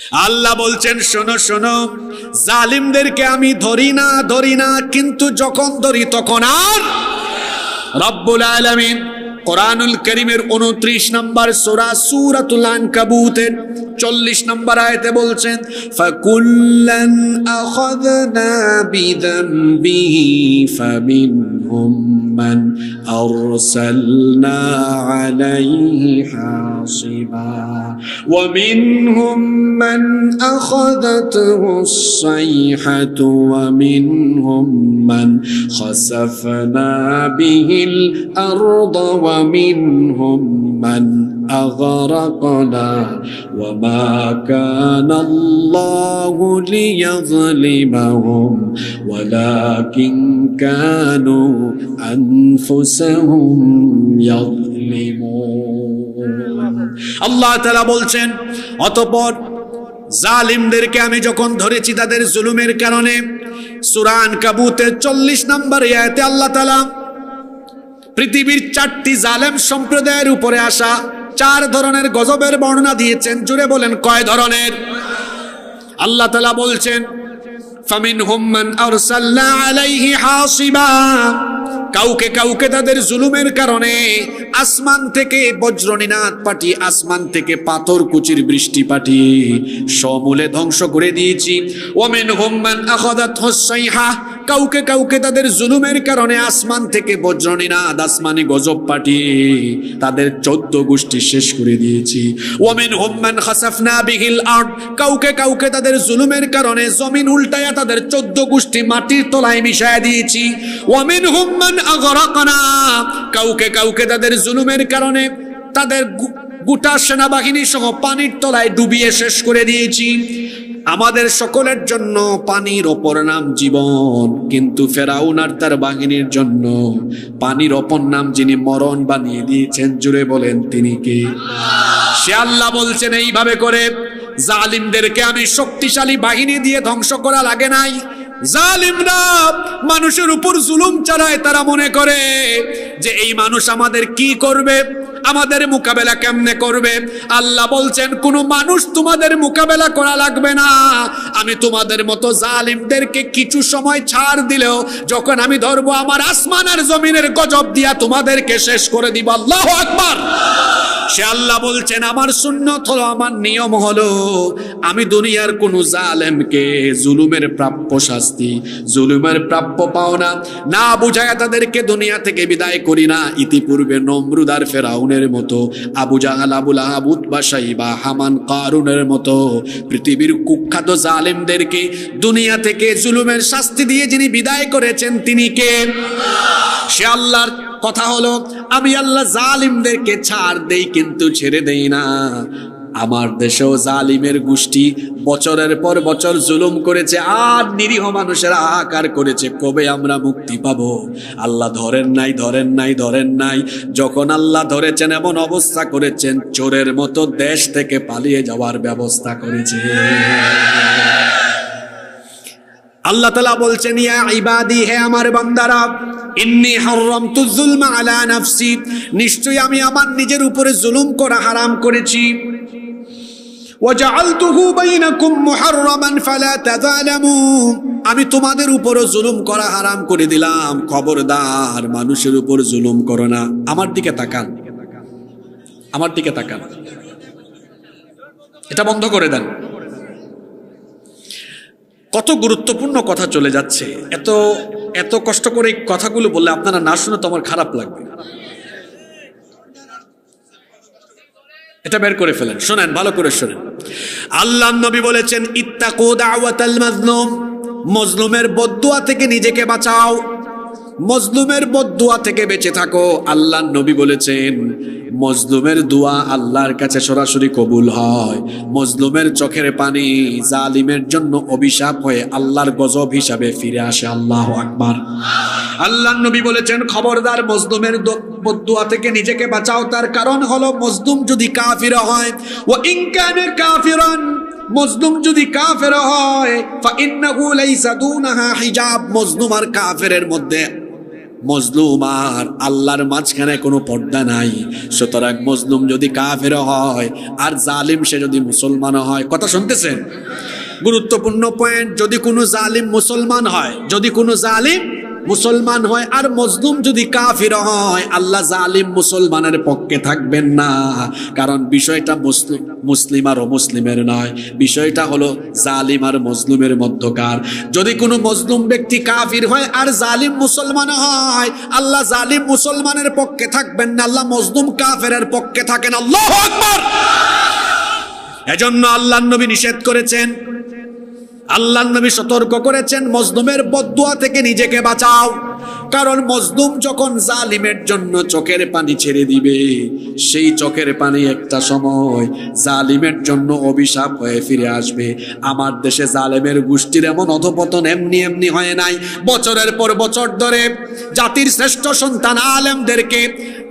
আল্লাহ বলছেন, শোনো শোনো, জালিমদেরকে আমি ধরি না ধরি না, কিন্তু যখন ধরি তখন আর? রব্বুল আলামিন কোরআনুল করিমের উনত্রিশ নম্বর সোরা সুরাতুল আনকাবুতের চল্লিশ নম্বর আয়তে বলছেন ফাকুল্লান আখাযনা বিযানবিহি ফামিনহুম মান আরসালনা আলাইহি হাসিবা ومنهم من أخذته الصيحة ومنهم من خسفنا به الأرض ومنهم من أغرقنا وما كان الله ليظلمهم ولكن كانوا أنفسهم يظلمون আল্লাহ তালা বলছেন অতপর জালিমদেরকে আমি যখন ধরেছি তাদের জুলুমের কারণে সুরান কাবুতের চল্লিশ নম্বর ইয়াতে আল্লাহ তালা পৃথিবীর চারটি জালেম সম্প্রদায়ের উপরে আসা চার ধরনের গজবের বর্ণনা দিয়েছেন। জুড়ে বলেন, কয় ধরনের? আল্লাহ তালা বলছেন ফামিন হুম্মান আরসাল্লা আলাইহি হাসিবা। কাউকে কাউকে তাদের জুলুমের কারণে আসমান থেকে বজ্রনীনাথ পাঠিয়ে, আসমান থেকে পাথর কুচির বৃষ্টি পাঠিয়ে সমূলে ধ্বংস করে দিয়েছি। ওমেন হোম্মান আখাদাত হসাইহা কাউকে কাউকে তাদের জুলুমের কারণে আসমান থেকে বজ্রনীনাথ আসমানে গজব পাঠিয়ে তাদের চোদ্দ গোষ্ঠী শেষ করে দিয়েছি। ওমেন হোম্মান খাসাফনা বিহিল আর্ট কাউকে কাউকে তাদের জুলুমের কারণে জমিন উল্টায়া তাদের চোদ্দ গোষ্ঠী মাটির তলায় মিশায় দিয়েছি। ওমেন হোম্মান কাউকে কাউকে তাদের জুলুমের কারণে তাদের গোটা সেনাবাহিনী সহ পানির তলায় ডুবিয়ে শেষ করে দিয়েছি। আমাদের সকলের জন্য পানির অপর নাম জীবন। কিন্তু ফেরাউন আর তার বাহিনীর জন্য পানির অপর নাম যিনি মরণ বানিয়ে দিয়েছেন, জুড়ে বলেন তিনি কে? সে আল্লাহ বলছেন, এইভাবে করে জালিমদেরকে আমি শক্তিশালী বাহিনী দিয়ে ধ্বংস করা লাগে নাই। জালিমরা মানুষের উপর জুলুম চালায় তারা মনে করে যে এই মানুষ আমাদের কি করবে? আমাদের মোকাবেলা কেমনে করবে? আল্লাহ বলছেন, কোনো মানুষ তোমাদের মোকাবেলা করা লাগবে না। আমি তোমাদের মতো জালিমদেরকে কিছু সময় ছাড় দিলেও যখন আমি ধরবো আমার আসমান আর জমিনের গজব দিয়া তোমাদেরকে শেষ করে দিব। আল্লাহ আকবার। সে আল্লাহ বলছেন, আমার সুন্নত হলো, আমার নিয়ম হলো, আমি দুনিয়ার কোন জালেমকে জুলুমের প্রাপ্য শাস্তি, জুলুমের প্রাপ্য পাওনা না বুঝায় তাদেরকে দুনিয়া থেকে বিদায় করি না। ইতিপূর্বে নমরুদার ফেরাউনের মতো, আবু জাহাল আবুল বাসাই বা হামান, কারুনের মতো পৃথিবীর কুখ্যাত জালেমদেরকে দুনিয়া থেকে জুলুমের শাস্তি দিয়ে যিনি বিদায় করেছেন, তিনি কে? সে আল্লাহর কথা হলো, আমি আল্লাহ জালিমদেরকে ছাড় দেই কিন্তু ছেড়ে দেই না। আমার দেশেও জালিমের গোষ্ঠী বছরের পর বছর জুলুম করেছে, আর নিরীহ মানুষের আকার করেছে, কবে আমরা মুক্তি পাবো? আল্লাহ ধরেন নাই ধরেন নাই ধরেন নাই। যখন আল্লাহ ধরেছেন, এমন অবস্থা করেছেন, চোরের মতো দেশ থেকে পালিয়ে যাওয়ার ব্যবস্থা করেছে। আল্লাহ তালা বলছেন, ইয়া ইবাদি, হে আমার বান্দারা ইন্নি আলা নিশ্চয়ই আমি আমার নিজের উপরে জুলুম করা হারাম করেছি আমি তোমাদের উপরও জুলুম করা হারাম করে দিলাম, খবরদার, মানুষের উপর জুলুম করো না। আমার দিকে তাকান। আমার দিকে তাকান। এটা বন্ধ করে দেন। কত গুরুত্বপূর্ণ কথা চলে যাচ্ছে। এত এত কষ্ট করে এই কথাগুলো বললে আপনারা না শুনে তো আমার খারাপ লাগবে। এটা বের করে ফেলেন, শোনেন, ভালো করে শোনেন। আল্লাহ নবী বলেছেন, ইত্তাকু দাওয়াতাল মাজলুম। মজলুমের বদুয়া থেকে নিজেকে বাঁচাও। মজলুমের বদুয়া থেকে বেঁচে থাকো আল্লাহ নবী বলেছেন, মজলুমের দোয়া আল্লাহর কাছে সরাসরি কবুল হয়। মজলুমের চোখের পানি জালিমের জন্য অভিশাপ হয়ে আল্লাহর গজব হিসাবে ফিরে আসে, আল্লাহ আকবার। আল্লাহ নবী বলেছেন, খবরদার মজলুমের বদুয়া থেকে নিজেকে বাঁচাও। তার কারণ হলো, মজলুম যদি কাফির হয় ও ইনকানে কাফিরান, মজলুম যদি কাফের হয় ফা ইন্নাহু লাইসা দুনাহা হিজাব। মজলুম আর কাফেরের মধ্যে মজলুম আর আল্লাহর মাঝখানে কোনো পর্দা নাই। সুতরাং মজলুম যদি কাফের হয়, আর জালিম সে যদি মুসলমান হয়, কথা শুনতেছেন? গুরুত্বপূর্ণ পয়েন্ট যদি কোনো জালিম মুসলমান হয়, যদি কোনো জালিম মুসলমান হয় আর মজলুম যদি কাফির হয়, আল্লাহ জালিম মুসলমানের পক্ষে থাকবেন না। কারণ বিষয়টা মুসলিম আর মুসলিমের নয়। বিষয়টা হলো জালিম আর মজলুমের মধ্যকার। যদি কোনো মজলুম ব্যক্তি কাফির হয় আর জালিম মুসলমান হয়, আল্লাহ জালিম মুসলমানের পক্ষে থাকবেন না, আল্লাহ মজলুম কাফেরের পক্ষে থাকেন। আল্লাহ এজন্য আল্লাহ নবী নিষেধ করেছেন আল্লাহ নবী সতর্ক করেছেন, মজলুমের বদুয়া থেকে নিজেকে বাঁচাও। কারণ মজলুম যখন জালিমের জন্য চোখের পানি ছেড়ে দিবে, সেই চোখের পানি একটা সময় জালিমের জন্য অভিশাপ হয়ে ফিরে আসবে। আমার দেশে জালেমের গোষ্ঠীর এমন অধপতন এমনি এমনি হয় নাই। বছরের পর বছর ধরে জাতির শ্রেষ্ঠ সন্তান আলেমদেরকে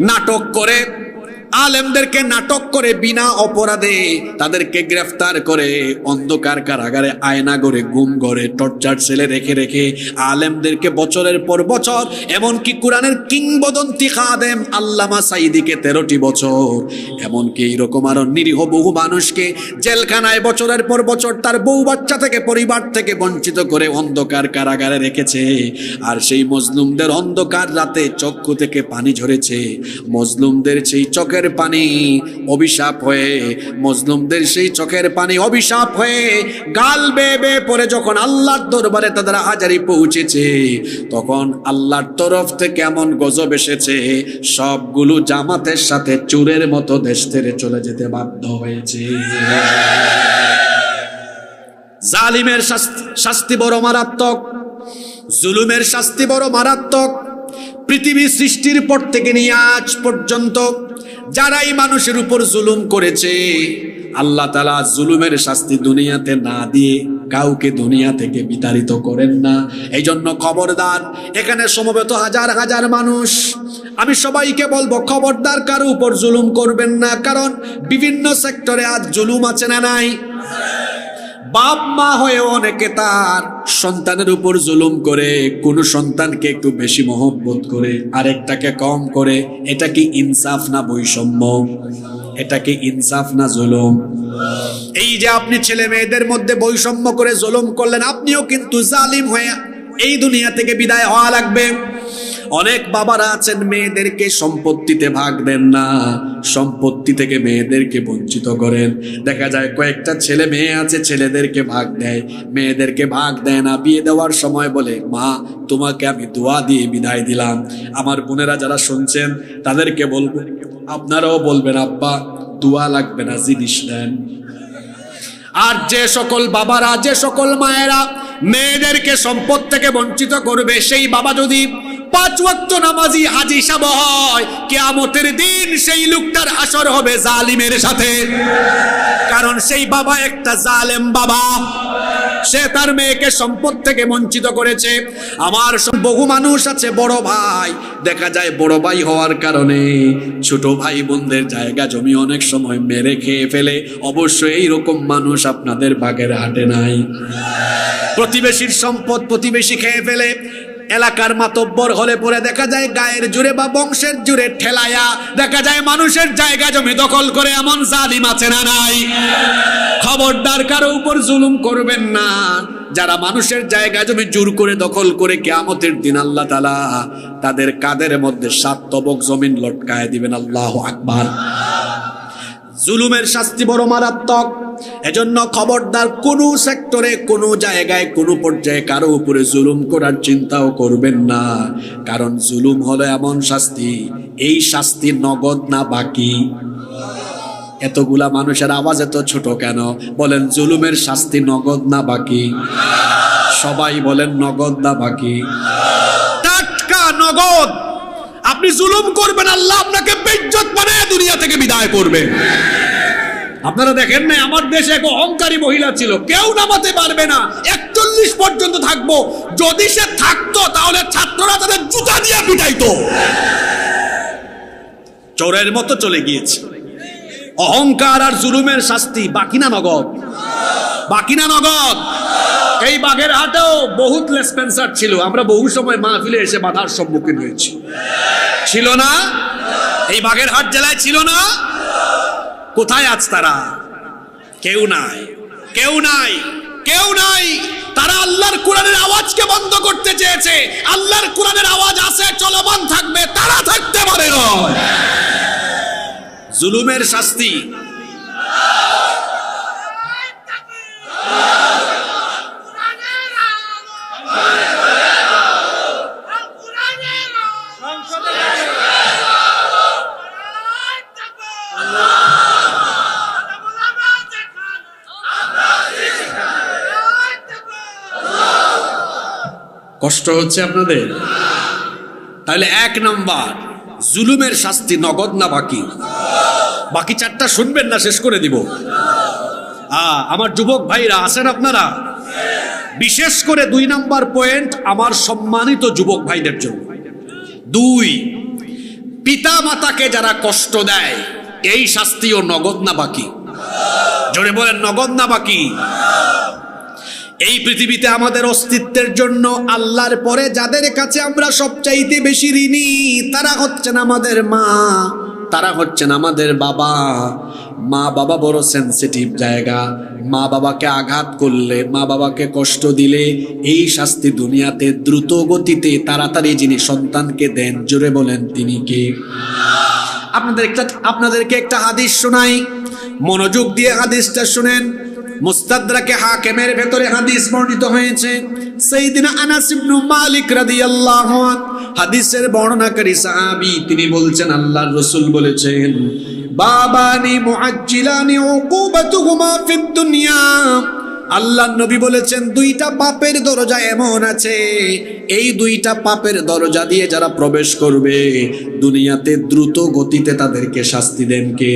নাটক করে আলেমদেরকে নাটক করে বিনা অপরাধে তাদেরকে গ্রেফতার করে অন্ধকার কারাগারে আয়না করে গুম করে টর্চার সেলে রেখে রেখে আলেমদেরকে বছরের পর বছর, এমনকি কোরআনের কিংবদন্তি খাদেম আল্লামা সাইদিকে তেরোটি বছর, এমনকি এইরকম আরও নিরীহ বহু মানুষকে জেলখানায় বছরের পর বছর তার বউ বাচ্চা থেকে, পরিবার থেকে বঞ্চিত করে অন্ধকার কারাগারে রেখেছে। আর সেই মজলুমদের অন্ধকার রাতে চক্ষু থেকে পানি ঝরেছে। মজলুমদের সেই চোখের পানি অভিশাপ হয়ে মজলুমদের সেই চোখের পানি অভিশাপ হয়ে গাল বেয়ে বেয়ে পরে যখন আল্লাহর দরবারে তাদের হাজারি পৌঁছেছে, তখন আল্লাহর তরফ থেকে এমন গজব এসেছে, সবগুলো জামাতের সাথে চুরের মতো দেশ থেকে চলে যেতে বাধ্য হয়েছে। জালিমের শাস্তি বড় মারাত্মক, জুলুমের শাস্তি বড় মারাত্মক, পৃথিবী সৃষ্টির পর থেকে নিয়ে আজ পর্যন্ত যারাই মানুষের উপর জুলুম করেছে, আল্লাহ তালা জুলুমের শাস্তি দুনিয়াতে না দিয়ে কাউকে দুনিয়া থেকে বিতাড়িত করেন না। এই জন্য খবরদার, এখানে সমবেত হাজার হাজার মানুষ। আমি সবাইকে বলব, খবরদার কারও উপর জুলুম করবেন না, কারণ বিভিন্ন সেক্টরে আজ জুলুম আছে না নাই? বাপ মা হয়ে অনেকে তার সন্তানের উপর জুলুম করে, কোন সন্তানকে একটু বেশি মহব্বত করে, আরেকটাকে কম করে, এটা কি ইনসাফ না বৈষম্য? এটা কি ইনসাফ না জুলুম? এই যে আপনি ছেলে মেয়েদের মধ্যে বৈষম্য করে জুলুম করলেন, আপনিও কিন্তু জালিম হয়ে এই দুনিয়া থেকে বিদায় হওয়া লাগবে। অনেক বাবারা আছেন, মেয়েদেরকে সম্পত্তিতে ভাগ দেন না। সম্পত্তি থেকে মেয়েদেরকে বঞ্চিত করেন। দেখা যায় কয়েকটা ছেলে মেয়ে আছে, ছেলেদেরকে ভাগ দেয়। মেয়েদেরকে ভাগ দেয় না। বিয়ে দেওয়ার সময় বলে, মা, তোমাকে আমি দোয়া দিয়ে বিদায় দিলাম। আমার বোনেরা যারা শুনছেন, তাদেরকে বলব, আপনারাও বলবেন, আব্বা, দোয়া লাগবে না, জিনিস দেন। আর যে সকল বাবারা, যে সকল মায়েরা মেয়েদেরকে সম্পদ থেকে বঞ্চিত করবে, সেই বাবা যদি পাঁচ ওয়াক্ত নামাজি হাজি সাব হয়। কেয়ামতের দিন সেই লোকটার আসর হবে জালিমের সাথে। কারণ সেই বাবা একটা জালেম বাবা। সে তার মেয়েকে সম্পদ থেকে বঞ্চিত করেছে। আমার বহু মানুষ আছে, বড় ভাই। দেখা যায় বড় ভাই হওয়ার কারণে ছোট ভাই বোনদের জায়গা জমি অনেক সময় মেরে খেয়ে ফেলে। অবশ্যই এইরকম মানুষ আপনাদের বাগের হাটে নাই। প্রতিবেশীর সম্পদ প্রতিবেশী খেয়ে ফেলে। এলাকার মাতব্বর হলে পরে দেখা যায় গায়ের জুড়ে বা বংশের জুড়ে ঠেলায়া। দেখা যায় মানুষের জায়গা জমি দখল করে এমন জালিম আছে না নাই? খবরদার কারও উপর জুলুম করবেন না। যারা মানুষের জায়গা জমি জোর করে দখল করে কেয়ামতের দিন আল্লাহ তালা তাদের কাদের মধ্যে সাত তবক জমিন লটকায় দিবেন। আল্লাহ আকবার। জুলুমের শাস্তি বড় মারাত্মক। এজন্য খবরদার কোনো সেক্টরে, কোনো জায়গায়, কোনো পর্যায়ে কারও উপরে জুলুম করার চিন্তাও করবেন না। কারণ জুলুম হলো এমন শাস্তি, এই শাস্তি নগদ না বাকি। এতগুলা মানুষের আওয়াজ এত ছোট কেন? বলেন, জুলুমের শাস্তি নগদ না বাকি? সবাই বলেন, নগদ না বাকি। টাটকা নগদ! আপনি জুলুম করবেন, আল্লাহ আপনাকে বেজ্জত বানায় দুনিয়া থেকে বিদায় করবে। আপনারা দেখেন না, আমার দেশে এক অহংকারী মহিলা ছিল। কেউ নামাতে পারবে না। একচল্লিশ পর্যন্ত থাকব। যদি সে থাকতো, তাহলে ছাত্ররা তাদের জুতা দিয়ে পিটাইতো। চোরের মতো চলে গিয়েছে। অহংকার আর জুলুমের শাস্তি বাকি না নগদ। বাকি না নগদ। এই বাগের হাটেও বহুত লেসপেন্সার ছিল। আমরা বহু সময় মাহফিলে এসে বাধার সম্মুখীন হয়েছি। ছিল না? এই বাগের হাট জেলায় ছিল না? কোথায় আজ তারা? কেউ নাই। কেউ নাই। কেউ নাই। তারা আল্লাহর কোরআনের আওয়াজকে বন্ধ করতে চেয়েছে। আল্লাহর কোরআনের আওয়াজ আছে, চলমান থাকবে, তারা থাকতে পারে নয়। জুলুমের শাস্তি কষ্ট হচ্ছে আপনাদের? তাহলে এক নাম্বার, জুলুমের শাস্তি নগদ না বাকি? বাকি চারটা শুনবেন না, শেষ করে দিব। আমার যুবক ভাইরা, আছেন আপনারা? বিশেষ করে দুই নাম্বার পয়েন্ট আমার সম্মানিত যুবক ভাইদের জন্য। দুই পিতা মাতাকে যারা কষ্ট দেয়, এই শাস্তিও নগদ না বাকি? জোরে বলেন, নগদ না বাকি? এই পৃথিবীতে আমাদের অস্তিত্বের জন্য আল্লাহর পরে যাদের কাছে আমরা সবচাইতে বেশি ঋণী, তারা হচ্ছেন আমাদের মা, তারা হচ্ছেন আমাদের বাবা। মা বাবা বড় সেন্সিটিভ জায়গা। মা বাবাকে আঘাত করলে, মা বাবাকে কষ্ট দিলে এই শাস্তি দুনিয়াতে দ্রুত গতিতে তাড়াতাড়ি যিনি সন্তানকে দেন, জোরে বলেন তিনি কে? আপনাদের একটা আপনাদেরকে একটা হাদিস শোনাই। মনোযোগ দিয়ে হাদিসটা শুনেন। মুস্তাদরাকে হাকিমের ভেতরে হাদিস বর্ণিত হয়েছে। সাইয়েদিনা আনাস ইবনু মালিক রাদিয়াল্লাহু হাদিসের বর্ণনাকারী সাহাবী, তিনি বলছেন, আল্লাহর রাসূল বলেছেন, বাবানি মুআজ্জিলানি উকুবাতুহুমা ফিদ দুনিয়া। আল্লাহ নবী বলেছেন, দুইটা পাপের দরজা এমন আছে। এই দুইটা পাপের দরজা দিয়ে যারা প্রবেশ করবে, দুনিয়াতে দ্রুত গতিতে তাদেরকে শাস্তি দেন কে?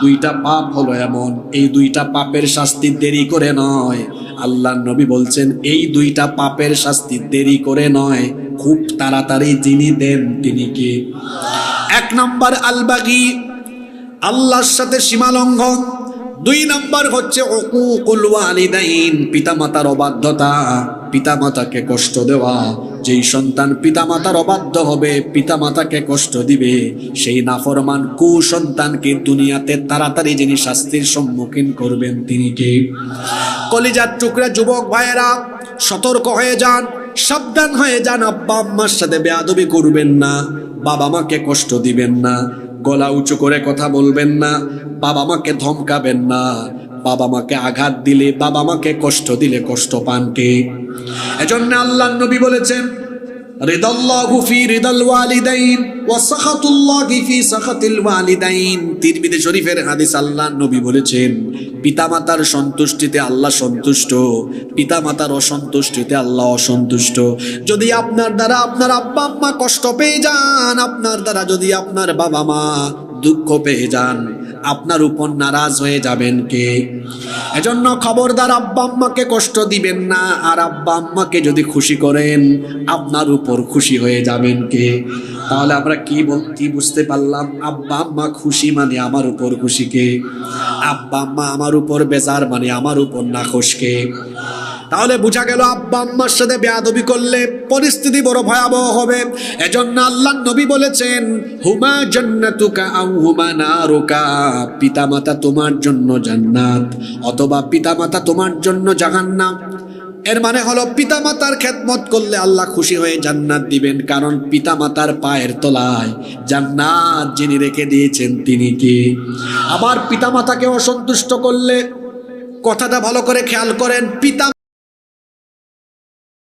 দুইটা পাপ হলো এমন, এই দুইটা পাপের শাস্তি দেরি করে নয়। আল্লাহ নবী বলছেন, এই দুইটা পাপের শাস্তি দেরি করে নয়। খুব তাড়াতাড়ি যিনি দেন, তিনি কে? এক নম্বর আলবাগি, আল্লাহর সাথে সীমালঙ্ঘন। দুই নাম্বার হচ্ছে ওয়ালিদাইন, পিতামাতার অবাধ্যতা। পিতামাতাকে কষ্ট দেওয়া, যেই সন্তান পিতামাতার অবাধ্য হবে, পিতামাতাকে কষ্ট দিবে। সেই নাফরমান কু সন্তানকে দুনিয়াতে তাড়াতাড়ি যিনি শাস্তির সম্মুখীন করবেন তিনি কে? কলিজার টুকরা যুবক ভাইয়েরা, সতর্ক হয়ে যান, সাবধান হয়ে যান, আব্বা আম্মার সাথে বেয়াদবি করবেন না বাবা মাকে কষ্ট দিবেন না। গলা উঁচু করে কথা বলবেন না, বাবা মাকে ধমকাবেন না। বাবা মাকে আঘাত দিলে, বাবা মাকে কষ্ট দিলে কষ্ট পান কে এজন্য আল্লাহ নবী বলেছেন হাদিস আল্লাহ নবী বলেছেন সন্তুষ্টিতে আল্লাহ সন্তুষ্ট অসন্তুষ্টিতে আল্লাহ অসন্তুষ্ট। যদি আপনার দ্বারা আপনার আব্বা আম্মা কষ্ট পেয়ে যান, আপনার দ্বারা যদি আপনার বাবা মা দুঃখ পেয়ে যান। আপনার উপর নারাজ হয়ে যাবেন কে? এজন্য খবরদার আব্বা আম্মাকে কষ্ট দিবেন না। আর আব্বা আম্মাকে যদি খুশি করেন, আপনার উপর খুশি হয়ে যাবেন কে? তাহলে আমরা কি কি বুঝতে পারলাম? আব্বা আম্মা খুশি মানে আমার উপর খুশি কে? আব্বা আম্মা আমার উপর বেজার মানে আমার উপর না কে? তাহলে বোঝা গেল আব্বা আম্মার সাথে বেয়াদবি করলে পরিস্থিতি বড় ভয়াবহ হবে। এজন্য আল্লাহ নবী বলেছেন, হুমা জান্নাতুকা আও হুমা নারুকা, পিতামাতা তোমার জন্য জান্নাত অথবা পিতামাতা তোমার জন্য জাহান্নাম। এর মানে হলো পিতামাতার খেদমত করলে আল্লাহ খুশি হয়ে জান্নাত দিবেন, কারণ পিতামাতার পায়ের তলায় জান্নাত যিনি রেখে দিয়েছেন তিনি কি? আবার পিতামাতাকে অসন্তুষ্ট করলে কথাটা ভালো করে খেয়াল করেন, পিতা